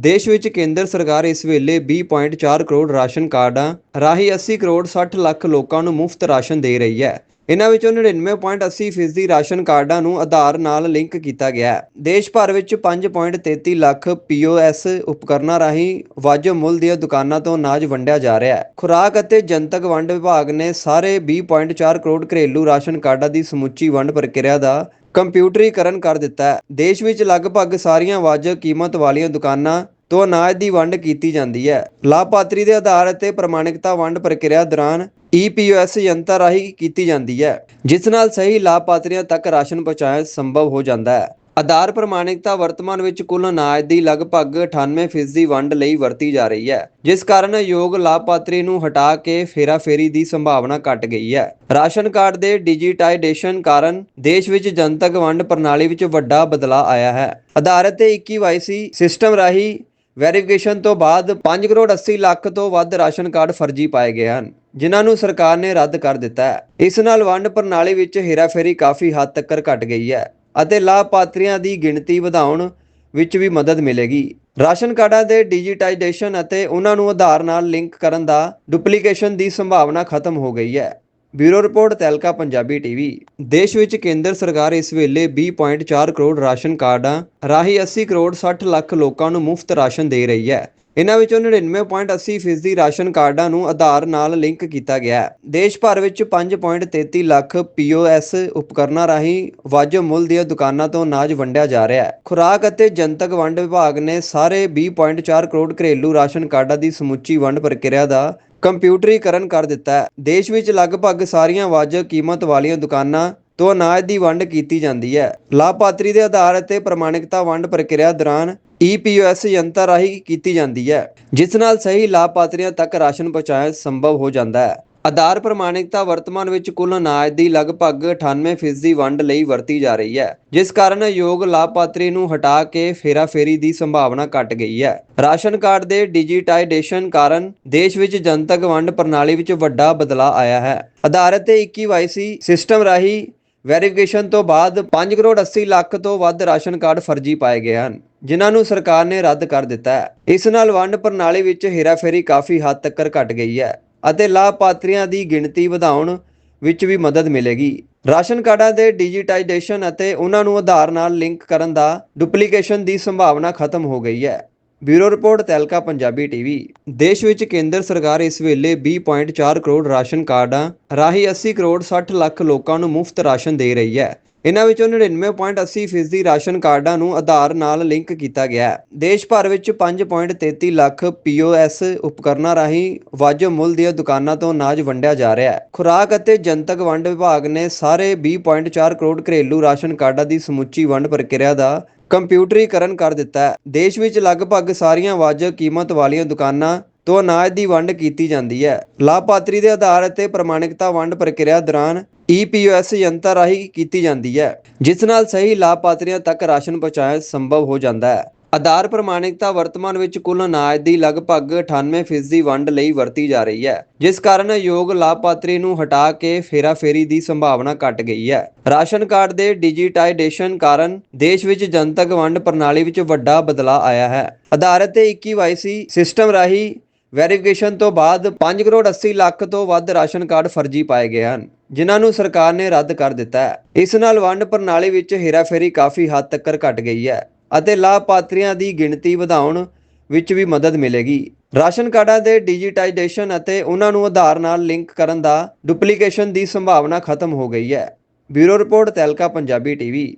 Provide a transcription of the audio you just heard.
ਦੇਸ਼ ਵਿੱਚ ਕੇਂਦਰ ਸਰਕਾਰ ਇਸ ਵੇਲੇ 20.4 ਕਰੋੜ ਰਾਸ਼ਨ ਕਾਰਡਾਂ ਰਾਹੀਂ 80 ਕਰੋੜ 60 ਲੱਖ ਲੋਕਾਂ ਨੂੰ ਮੁਫਤ ਰਾਸ਼ਨ ਦੇ ਰਹੀ ਹੈ। ਇਨ੍ਹਾਂ ਵਿੱਚੋਂ 99.80% ਫੀਸਦੀ ਰਾਸ਼ਨ ਕਾਰਡਾਂ ਨੂੰ ਆਧਾਰ ਨਾਲ ਲਿੰਕ ਕੀਤਾ ਗਿਆ ਹੈ। ਦੇਸ਼ ਭਰ ਵਿੱਚ 5.33 ਲੱਖ ਪੀਓਐਸ ਉਪਕਰਨਾਂ ਰਾਹੀਂ ਵਾਜਬ ਮੁੱਲ ਦੀਆਂ ਦੁਕਾਨਾਂ ਤੋਂ ਅਨਾਜ ਵੰਡਿਆ ਜਾ ਰਿਹਾ ਹੈ। ਖੁਰਾਕ ਅਤੇ ਜਨਤਕ ਵੰਡ ਵਿਭਾਗ ਨੇ ਸਾਰੇ 20.4 ਕਰੋੜ ਘਰੇਲੂ ਰਾਸ਼ਨ ਕਾਰਡਾਂ ਦੀ ਸਮੁੱਚੀ ਵੰਡ ਪ੍ਰਕਿਰਿਆ ਦਾ ਕੰਪਿਊਟਰੀਕਰਨ ਕਰ ਦਿੱਤਾ ਹੈ। ਦੇਸ਼ ਵਿੱਚ ਲਗਭਗ ਸਾਰੀਆਂ ਵਾਜਬ ਕੀਮਤ ਵਾਲੀਆਂ ਦੁਕਾਨਾਂ ਤੋਂ ਅਨਾਜ ਦੀ ਵੰਡ ਕੀਤੀ ਜਾਂਦੀ ਹੈ। ਲਾਭਪਾਤਰੀ ਦੇ ਆਧਾਰ ਅਤੇ ਪ੍ਰਮਾਣਿਕਤਾ ਵੰਡ ਪ੍ਰਕਿਰਿਆ ਦੌਰਾਨ ਈਪੀਓਐਸ ਯੰਤਰ ਰਾਹੀਂ ਕੀਤੀ ਜਾਂਦੀ ਹੈ, ਜਿਸ ਨਾਲ ਸਹੀ ਲਾਭਪਾਤਰੀਆਂ ਤੱਕ ਰਾਸ਼ਨ ਪਹੁੰਚਾਇਆ ਸੰਭਵ ਹੋ ਜਾਂਦਾ ਹੈ। ਆਧਾਰ ਪ੍ਰਮਾਣਿਕਤਾ ਵਰਤਮਾਨ ਵਿੱਚ ਕੁੱਲ ਅਨਾਜ ਦੀ ਲਗਭਗ 98% ਦੀ ਵੰਡ ਲਈ ਵਰਤੀ ਜਾ ਰਹੀ ਹੈ, ਜਿਸ ਕਾਰਨ ਯੋਗ ਲਾਭਪਾਤਰੀ ਨੂੰ ਹਟਾ ਕੇ ਫੇਰਾਫੇਰੀ ਦੀ ਸੰਭਾਵਨਾ ਘਟ ਗਈ ਹੈ। ਰਾਸ਼ਨ ਕਾਰਡ ਦੇ ਡਿਜੀਟਾਈਜੇਸ਼ਨ ਕਾਰਨ ਦੇਸ਼ ਵਿੱਚ ਜਨਤਕ ਵੰਡ ਪ੍ਰਣਾਲੀ ਵਿੱਚ ਵੱਡਾ ਬਦਲਾਅ ਆਇਆ ਹੈ। ਆਧਾਰ ਅਤੇ 21YC ਸਿਸਟਮ ਰਾਹੀਂ ਵੈਰੀਫਿਕੇਸ਼ਨ ਤੋਂ ਬਾਅਦ 5 ਕਰੋੜ 80 ਲੱਖ ਤੋਂ ਵੱਧ ਰਾਸ਼ਨ ਕਾਰਡ ਫਰਜ਼ੀ ਪਾਏ ਗਏ ਹਨ, ਜਿਨ੍ਹਾਂ ਨੂੰ ਸਰਕਾਰ ਨੇ ਰੱਦ ਕਰ ਦਿੱਤਾ ਹੈ। ਇਸ ਨਾਲ ਵੰਡ ਪ੍ਰਣਾਲੀ ਵਿੱਚ ਹੇਰਾਫੇਰੀ ਕਾਫੀ ਹੱਦ ਤੱਕ ਘਟ ਗਈ ਹੈ। ਅਤੇ ਲਾਭਪਾਤਰੀਆਂ ਦੀ ਗਿਣਤੀ ਵਧਾਉਣ ਵਿੱਚ ਵੀ ਮਦਦ ਮਿਲੇਗੀ। ਰਾਸ਼ਨ ਕਾਰਡਾਂ ਦੇ ਡਿਜੀਟਾਈਜੇਸ਼ਨ ਅਤੇ ਉਹਨਾਂ ਨੂੰ ਆਧਾਰ ਨਾਲ ਲਿੰਕ ਕਰਨ ਦਾ ਡੁਪਲੀਕੇਸ਼ਨ ਦੀ ਸੰਭਾਵਨਾ ਖਤਮ ਹੋ ਗਈ ਹੈ। ਬਿਊਰੋ ਰਿਪੋਰਟ, ਤੈਲਕਾ, ਪੰਜਾਬੀ ਟੀਵੀ। ਦੇਸ਼ ਵਿੱਚ ਕੇਂਦਰ ਸਰਕਾਰ ਇਸ ਵੇਲੇ 20.4 ਕਰੋੜ ਰਾਸ਼ਨ ਕਾਰਡਾਂ ਰਾਹੀਂ 80 ਕਰੋੜ 60 ਲੱਖ ਲੋਕਾਂ ਨੂੰ ਮੁਫਤ ਰਾਸ਼ਨ ਦੇ ਰਹੀ ਹੈ। ਇਨ੍ਹਾਂ ਵਿੱਚੋਂ 99.80% ਫੀਸਦੀ ਰਾਸ਼ਨ ਕਾਰਡਾਂ ਨੂੰ ਆਧਾਰ ਨਾਲ ਲਿੰਕ ਕੀਤਾ ਗਿਆ ਹੈ। ਦੇਸ਼ ਭਰ ਵਿੱਚ 5.33 ਲੱਖ ਪੀਓਐਸ ਉਪਕਰਨਾਂ ਰਾਹੀਂ ਵਾਜਬ ਮੁੱਲ ਦੀਆਂ ਦੁਕਾਨਾਂ ਤੋਂ ਅਨਾਜ ਵੰਡਿਆ ਜਾ ਰਿਹਾ ਹੈ। ਖੁਰਾਕ ਅਤੇ ਜਨਤਕ ਵੰਡ ਵਿਭਾਗ ਨੇ ਸਾਰੇ 20.4 ਕਰੋੜ ਘਰੇਲੂ ਰਾਸ਼ਨ ਕਾਰਡਾਂ ਦੀ ਸਮੁੱਚੀ ਵੰਡ ਪ੍ਰਕਿਰਿਆ ਦਾ ਕੰਪਿਊਟਰੀਕਰਨ ਕਰ ਦਿੱਤਾ ਹੈ। ਦੇਸ਼ ਵਿੱਚ ਲਗਭਗ ਸਾਰੀਆਂ ਵਾਜਬ ਕੀਮਤ ਵਾਲੀਆਂ ਦੁਕਾਨਾਂ ਤੋਂ ਅਨਾਜ ਦੀ ਵੰਡ ਕੀਤੀ ਜਾਂਦੀ ਹੈ। ਲਾਭਪਾਤਰੀ ਦੇ ਆਧਾਰ ਅਤੇ ਪ੍ਰਮਾਣਿਕਤਾ ਵੰਡ ਪ੍ਰਕਿਰਿਆ ਦੌਰਾਨ ਈਪੀਓਐਸ ਯੰਤਰ ਰਾਹੀਂ ਕੀਤੀ ਜਾਂਦੀ ਹੈ, ਜਿਸ ਨਾਲ ਸਹੀ ਲਾਭਪਾਤਰੀਆਂ ਤੱਕ ਰਾਸ਼ਨ ਪਹੁੰਚਾਇਆ ਸੰਭਵ ਹੋ ਜਾਂਦਾ ਹੈ। ਆਧਾਰ ਪ੍ਰਮਾਣਿਕਤਾ ਵਰਤਮਾਨ ਵਿੱਚ ਕੁੱਲ ਅਨਾਜ ਦੀ ਲਗਭਗ 98% ਦੀ ਵੰਡ ਲਈ ਵਰਤੀ ਜਾ ਰਹੀ ਹੈ, ਜਿਸ ਕਾਰਨ ਯੋਗ ਲਾਭਪਾਤਰੀ ਨੂੰ ਹਟਾ ਕੇ ਫੇਰਾਫੇਰੀ ਦੀ ਸੰਭਾਵਨਾ ਘਟ ਗਈ ਹੈ। ਰਾਸ਼ਨ ਕਾਰਡ ਦੇ ਡਿਜੀਟਾਈਜੇਸ਼ਨ ਕਾਰਨ ਦੇਸ਼ ਵਿੱਚ ਜਨਤਕ ਵੰਡ ਪ੍ਰਣਾਲੀ ਵਿੱਚ ਵੱਡਾ ਬਦਲਾਅ ਆਇਆ ਹੈ। ਆਧਾਰ ਅਤੇ 21YC ਸਿਸਟਮ ਰਾਹੀਂ ਵੈਰੀਫਿਕੇਸ਼ਨ ਤੋਂ ਬਾਅਦ 5 ਕਰੋੜ 80 ਲੱਖ ਤੋਂ ਵੱਧ ਰਾਸ਼ਨ ਕਾਰਡ ਫਰਜ਼ੀ ਪਾਏ ਗਏ ਹਨ। ਜਿਨ੍ਹਾਂ ਨੂੰ ਸਰਕਾਰ ਨੇ ਰੱਦ ਕਰ ਦਿੱਤਾ ਹੈ। ਇਸ ਨਾਲ ਵੰਡ ਪ੍ਰਣਾਲੀ ਵਿੱਚ ਹੇਰਾਫੇਰੀ ਕਾਫੀ ਹੱਦ ਤੱਕ ਘਟ ਗਈ ਹੈ ਅਤੇ ਲਾਭਪਾਤਰੀਆਂ ਦੀ ਗਿਣਤੀ ਵਧਾਉਣ ਵਿੱਚ ਵੀ ਮਦਦ ਮਿਲੇਗੀ। ਰਾਸ਼ਨ ਕਾਰਡਾਂ ਦੇ ਡਿਜੀਟਾਈਜੇਸ਼ਨ ਅਤੇ ਉਹਨਾਂ ਨੂੰ ਆਧਾਰ ਨਾਲ ਲਿੰਕ ਕਰਨ ਦਾ ਡੁਪਲੀਕੇਸ਼ਨ ਦੀ ਸੰਭਾਵਨਾ ਖਤਮ ਹੋ ਗਈ ਹੈ। ਬਿਊਰੋ ਰਿਪੋਰਟ, ਤੈਲਕਾ, ਪੰਜਾਬੀ ਟੀਵੀ। ਦੇਸ਼ ਵਿੱਚ ਕੇਂਦਰ ਸਰਕਾਰ ਇਸ ਵੇਲੇ 20.4 ਕਰੋੜ ਰਾਸ਼ਨ ਕਾਰਡਾਂ ਰਾਹੀਂ 80 ਕਰੋੜ 60 ਲੱਖ ਲੋਕਾਂ ਨੂੰ ਮੁਫਤ ਰਾਸ਼ਨ ਦੇ ਰਹੀ ਹੈ। ਇਨ੍ਹਾਂ ਵਿੱਚੋਂ 99.80% ਫੀਸਦੀ ਰਾਸ਼ਨ ਕਾਰਡਾਂ ਨੂੰ ਆਧਾਰ ਨਾਲ ਲਿੰਕ ਕੀਤਾ ਗਿਆ ਹੈ। ਦੇਸ਼ ਭਰ ਵਿੱਚ 5.33 ਲੱਖ ਪੀਓਐਸ ਉਪਕਰਨਾਂ ਰਾਹੀਂ ਵਾਜਬ ਮੁੱਲ ਦੀਆਂ ਦੁਕਾਨਾਂ ਤੋਂ ਅਨਾਜ ਵੰਡਿਆ ਜਾ ਰਿਹਾ ਹੈ। ਖੁਰਾਕ ਅਤੇ ਜਨਤਕ ਵੰਡ ਵਿਭਾਗ ਨੇ ਸਾਰੇ 20.4 ਕਰੋੜ ਘਰੇਲੂ ਰਾਸ਼ਨ ਕਾਰਡਾਂ ਦੀ ਸਮੁੱਚੀ ਵੰਡ ਪ੍ਰਕਿਰਿਆ ਦਾ ਕੰਪਿਊਟਰੀਕਰਨ ਕਰ ਦਿੱਤਾ ਹੈ। ਦੇਸ਼ ਵਿੱਚ ਲਗਭਗ ਸਾਰੀਆਂ ਵਾਜਬ ਕੀਮਤ ਵਾਲੀਆਂ ਦੁਕਾਨਾਂ ਤੋਂ ਅਨਾਜ ਦੀ ਵੰਡ ਕੀਤੀ ਜਾਂਦੀ ਹੈ। ਲਾਭਪਾਤਰੀ ਦੇ ਆਧਾਰ ਅਤੇ ਪ੍ਰਮਾਣਿਕਤਾ ਵੰਡ ਪ੍ਰਕਿਰਿਆ ਦੌਰਾਨ ਈਪੀਓਐਸ ਯੰਤਰ ਰਾਹੀਂ ਕੀਤੀ ਜਾਂਦੀ ਹੈ, ਜਿਸ ਨਾਲ ਸਹੀ ਲਾਭਪਾਤਰੀਆਂ ਤੱਕ ਰਾਸ਼ਨ ਪਹੁੰਚਾਉਣਾ ਸੰਭਵ ਹੋ ਜਾਂਦਾ ਹੈ। ਆਧਾਰ ਪ੍ਰਮਾਣਿਕਤਾ ਵਰਤਮਾਨ ਵਿੱਚ ਕੁੱਲ ਅਨਾਜ ਦੀ ਲਗਭਗ 98% ਦੀ ਵੰਡ ਲਈ ਵਰਤੀ ਜਾ ਰਹੀ ਹੈ, ਜਿਸ ਕਾਰਨ ਯੋਗ ਲਾਭਪਾਤਰੀ ਨੂੰ ਹਟਾ ਕੇ ਫੇਰਾਫੇਰੀ ਦੀ ਸੰਭਾਵਨਾ ਘਟ ਗਈ ਹੈ। ਰਾਸ਼ਨ ਕਾਰਡ ਦੇ ਡਿਜੀਟਾਈਜੇਸ਼ਨ ਕਾਰਨ ਦੇਸ਼ ਵਿੱਚ ਜਨਤਕ ਵੰਡ ਪ੍ਰਣਾਲੀ ਵਿੱਚ ਵੱਡਾ ਬਦਲਾਅ ਆਇਆ ਹੈ। ਆਧਾਰ ਅਤੇ 21YC ਸਿਸਟਮ ਰਾਹੀਂ ਵੈਰੀਫਿਕੇਸ਼ਨ ਤੋਂ ਬਾਅਦ 5 ਕਰੋੜ 80 ਲੱਖ ਤੋਂ ਵੱਧ ਰਾਸ਼ਨ ਕਾਰਡ ਫਰਜ਼ੀ ਪਾਏ ਗਏ ਹਨ, ਜਿਨ੍ਹਾਂ ਨੂੰ ਸਰਕਾਰ ਨੇ ਰੱਦ ਕਰ ਦਿੱਤਾ ਹੈ। ਇਸ ਨਾਲ ਵੰਡ ਪ੍ਰਣਾਲੀ ਵਿੱਚ ਹੇਰਾਫੇਰੀ ਕਾਫੀ ਹੱਦ ਤੱਕ ਘਟ ਗਈ ਹੈ ਅਤੇ ਲਾਭਪਾਤਰੀਆਂ ਦੀ ਗਿਣਤੀ ਵਧਾਉਣ ਵਿੱਚ ਵੀ ਮਦਦ ਮਿਲੇਗੀ। ਰਾਸ਼ਨ ਕਾਰਡਾਂ ਦੇ ਡਿਜੀਟਾਈਜੇਸ਼ਨ ਅਤੇ ਉਹਨਾਂ ਨੂੰ ਆਧਾਰ ਨਾਲ ਲਿੰਕ ਕਰਨ ਦਾ ਡੁਪਲੀਕੇਸ਼ਨ ਦੀ ਸੰਭਾਵਨਾ ਖਤਮ ਹੋ ਗਈ ਹੈ। ਬਿਊਰੋ ਰਿਪੋਰਟ ਤੈਲਕਾ, ਪੰਜਾਬੀ ਟੀਵੀ।